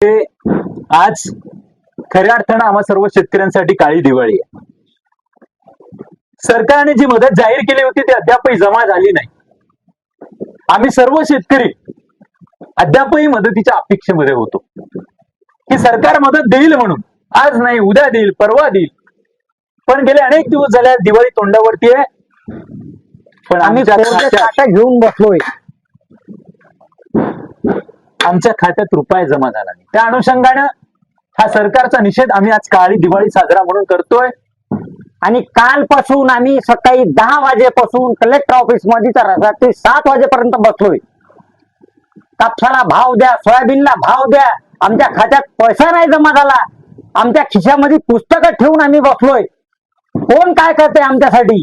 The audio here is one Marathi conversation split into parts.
ते आज खऱ्या अर्थानं आम्हा सर्व शेतकऱ्यांसाठी काळी दिवाळी आहे. सरकारने जी मदत जाहीर केली होती ती अद्यापही जमा झाली नाही. आम्ही सर्व शेतकरी अद्यापही मदतीच्या अपेक्षेमध्ये होतो. की सरकार मदत देईल म्हणून आज नाही उद्या देईल परवा देईल. पण गेले अनेक दिवस झाले दिवाळी तोंडावरती आहे. पण आम्ही घेऊन बसलोय. आमच्या खात्यात रुपये जमा झाला नाही. त्या अनुषंगानं हा सरकारचा निषेध आम्ही आज काळी दिवाळी साजरा म्हणून करतोय. आणि कालपासून आम्ही सकाळी दहा वाजेपासून कलेक्टर ऑफिसमध्ये तर रात्री सात वाजेपर्यंत बसलोय. कापसाला भाव द्या सोयाबीनला भाव द्या. आमच्या खात्यात पैसा नाही जमा झाला. आमच्या खिशामध्ये पुस्तकं ठेवून आम्ही बसलोय. कोण काय करते आमच्यासाठी?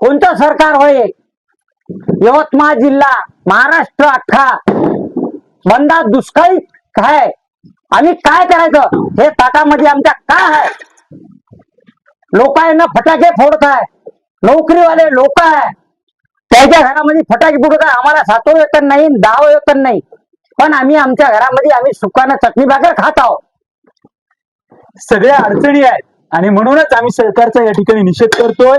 कोणतं सरकार होय? यवतमाळ जिल्हा महाराष्ट्र अख्खा. मंदा दुष्काळी काय? आम्ही काय करायचं? हे ताटामध्ये आमच्या काय आहे? लोक आहे ना फटाके फोडत आहे नोकरीवाले लोक आहे त्याच्या घरामध्ये फटाके फोडत आहे आम्हाला सातो येत नाही दहा येत नाही. पण आम्ही आमच्या घरामध्ये आम्ही सुखानं चटणी भाकर खात आहोत. सगळ्या अडचणी आहेत. आणि म्हणूनच आम्ही सरकारचा या ठिकाणी निषेध करतोय.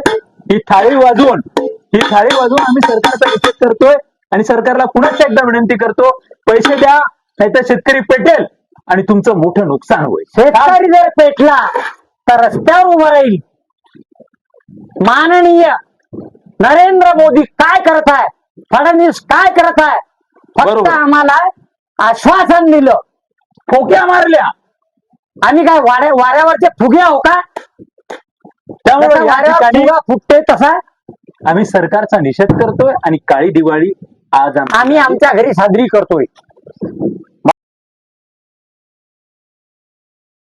ही थाळी वाजवून ही थाळी वाजवून आम्ही सरकारचा निषेध करतोय. आणि सरकारला पुन्हा एकदा विनंती करतो पैसे द्या नाहीतर शेतकरी पेटेल आणि तुमचं मोठं नुकसान होईल. शेतकरी जर पेटला तर रस्त्यावर उभं राहील. माननीय नरेंद्र मोदी काय करत आहे? फडणवीस काय करत आहे? फक्त. आम्हाला आश्वासन दिलं. फोक्या मारल्या. आम्ही काय वाड्या वाऱ्यावरचे फुगे आहो का? त्यामुळे वाऱ्यावर फुटते तसा? आम्ही सरकारचा निषेध करतोय आणि काळी दिवाळी आज आम्ही आमच्या घरी साजरी करतोय.